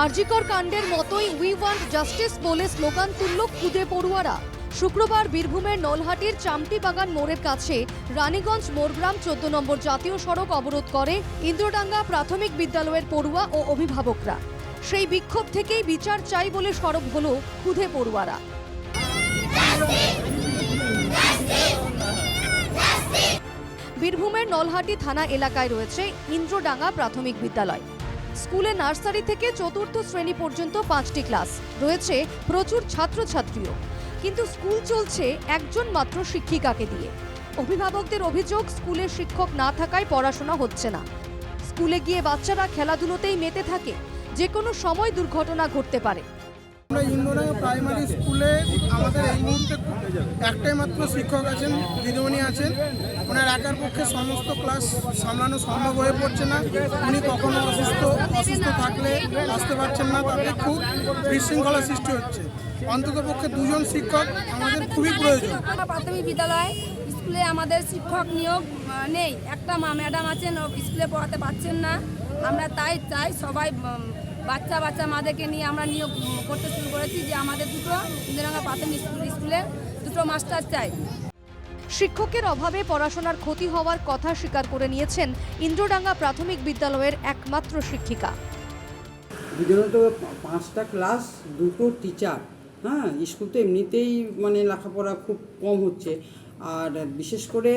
আরজিকর কাণ্ডের মতোই we want justice বলে স্লোগান তুলল খুদে পড়ুয়ারা। শুক্রবার বীরভূমের নলহাটির চামটি বাগান মোড়ের কাছে রানীগঞ্জ মোরগ্রাম চোদ্দ নম্বর জাতীয় সড়ক অবরোধ করে ইন্দ্রডাঙ্গা প্রাথমিক বিদ্যালয়ের পড়ুয়া ও অভিভাবকরা। সেই বিক্ষোভ থেকেই বিচার চাই বলে সরব হল খুদে পড়ুয়ারা। বীরভূমের নলহাটি থানা এলাকায় রয়েছে ইন্দ্রডাঙ্গা প্রাথমিক বিদ্যালয়। স্কুলে নার্সারি থেকে চতুর্থ শ্রেণি পর্যন্ত পাঁচটি ক্লাস। রয়েছে প্রচুর ছাত্রছাত্রীও। কিন্তু স্কুল চলছে একজন মাত্র শিক্ষিকাকে দিয়ে। অভিভাবকদের অভিযোগ, স্কুলে শিক্ষক না থাকায় পড়াশোনা হচ্ছে না। স্কুলে গিয়ে বাচ্চারা খেলাধুলোতেই মেতে থাকে। যে কোনো সময় দুর্ঘটনা ঘটতে পারে। আমরা ইন্দোরাঙ্গা প্রাইমারি স্কুলে আমাদের এই মুহূর্তে একটাই মাত্র শিক্ষক আছেন, দিদিমণি আছেন। ওনার একার পক্ষে সমস্ত ক্লাস সামলানো সম্ভব হয়ে পড়ছে না। উনি কখনো অসুস্থ অসুস্থ থাকলে আসতে পারছেন না, তাতে খুব বিশৃঙ্খলা সৃষ্টি হচ্ছে। অন্তত পক্ষে দুজন শিক্ষক আমাদের খুবই প্রয়োজন। প্রাথমিক বিদ্যালয় স্কুলে আমাদের শিক্ষক নিয়োগ নেই। একটা ম্যাডাম আছেন স্কুলে পড়াতে পারছেন না। আমরা তাই চাই সবাই বাচ্চা বাচ্চা মাদেরকে নিয়ে আমরা নিয়োগ করতে শুরু করেছি যে আমাদের দুটো ইন্দিরাঙ্গা প্রাথমিক স্কুল স্কুলে দুটো মাস্টার চাই। শিক্ষকের অভাবে পড়াশোনার ক্ষতি হওয়ার কথা স্বীকার করে নিয়েছেন ইন্দ্রডাঙ্গা প্রাথমিক বিদ্যালয়ের একমাত্র শিক্ষিকা। পাঁচটা ক্লাস দুটো টিচার হ্যাঁ স্কুল তো এমনিতেই মানে লেখাপড়া খুব কম হচ্ছে। আর বিশেষ করে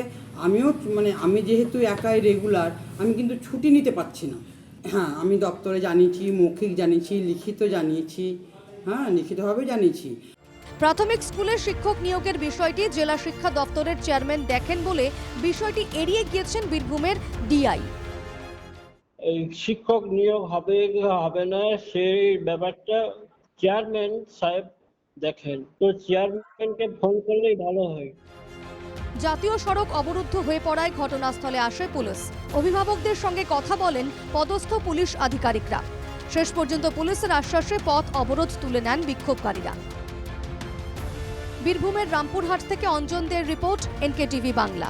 আমিও মানে আমি যেহেতু একাই রেগুলার আমি কিন্তু ছুটি নিতে পারছি না। হ্যাঁ আমি দপ্তরে জানিয়েছি মৌখিক জানিয়েছি লিখিত জানিয়েছি হ্যাঁ লিখিতভাবে জানিয়েছি। প্রাথমিক স্কুলে শিক্ষক নিয়োগের বিষয়টি জেলা শিক্ষা দপ্তরের চেয়ারম্যান দেখেন বলে বিষয়টি এড়িয়ে গিয়েছেন বীরভূমের ডিআই। এই শিক্ষক নিয়োগ হবে কি হবে না সেই ব্যাপারটা চেয়ারম্যান সাহেব দেখেন। তো চেয়ারম্যানকে ফোন করলেই ভালো হয়। জাতীয় সড়ক অবরুদ্ধ হয়ে পড়ায় ঘটনাস্থলে আসে পুলিশ। অভিভাবকদের সঙ্গে কথা বলেন পদস্থ পুলিশ আধিকারিকরা। শেষ পর্যন্ত পুলিশের আশ্বাসে পথ অবরোধ তুলে নেন বিক্ষোভকারীরা। বীরভূমের রামপুরহাট থেকে অঞ্জনদের রিপোর্ট এনকে টিভি বাংলা।